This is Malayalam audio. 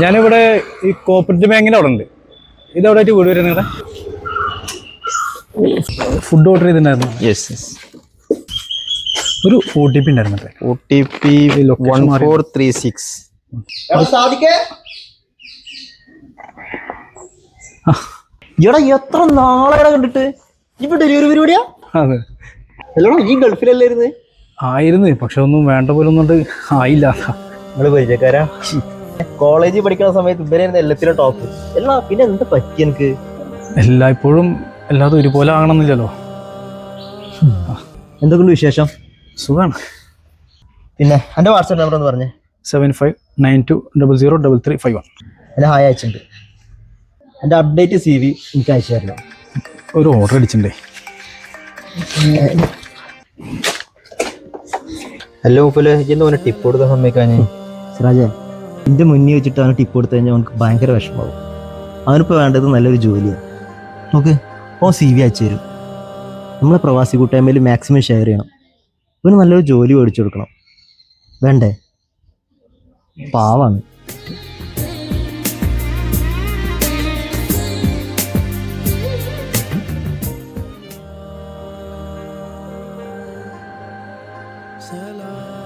ഞാനിവിടെ ഈ കോപ്പറേറ്റീവ് ബാങ്കിന്റെ അവിടെ ഉണ്ട് ഇത് എവിടെ ആയിട്ട് വീട് വരുന്നത് ഫുഡ് ഓർഡർ ചെയ്തിട്ടുണ്ടായിരുന്നു. യെസ് യെസ് ഒരു ഒ ടി പി ഉണ്ടായിരുന്നു O T P one four three six എടാ എത്ര നാളെ കണ്ടിട്ട്? ഇപ്പൊ ഡെലിവറി പരിപാടിയാ? അതെ. അല്ലടോ ഈ ഗൾഫിലല്ലായിരുന്നു ആയിരുന്നു പക്ഷെ ഒന്നും വേണ്ട പോലെ ഒന്നും ആയില്ല. നിങ്ങൾ പരിചയക്കാരാ? കോളേജിൽ പഠിക്കുന്ന സമയത്ത് ഇവരായിരുന്നു എല്ലാത്തിലും ടോപ്പ് എല്ലാ പിന്നെ എന്താ പറ്റി എനിക്ക്? എല്ലായ്പ്പോഴും എല്ലാതും ഒരുപോലെ ആകണമെന്നില്ലല്ലോ. എന്തൊക്കെയുണ്ട് വിശേഷം? സുഖമാണ് പിന്നെ എന്റെ വാട്സാപ്പ് നമ്പർ എന്ന് പറഞ്ഞേ. Seven five nine two double zero double three five one എന്റെ ഹായ് അയച്ചിട്ടുണ്ട്. എന്റെ അപ്ഡേറ്റ് സി വി എനിക്ക് അയച്ചു തരണം. ഒരു ഓർഡർ അടിച്ചിട്ടുണ്ടേ. ഹലോ മുപ്പൽ ഇന്ന് ടിപ്പ് കൊടുത്ത സമയക്കാൻ സിറാജെ എന്റെ മുന്നിൽ വെച്ചിട്ട് അവന് ടിപ്പ് കൊടുത്തു കഴിഞ്ഞാൽ അവനക്ക് ഭയങ്കര വിഷമാവും അവനിപ്പോൾ വേണ്ടത് നല്ലൊരു ജോലിയാണ് നോക്ക് ഓ സി വി അയച്ചു തരും. നമ്മളെ പ്രവാസി കൂട്ടായ്മയിൽ മാക്സിമം ഷെയർ ചെയ്യണം. ഇവന് നല്ലൊരു ജോലി മേടിച്ചു കൊടുക്കണം. വേണ്ടേ? പാവാണ്. Salam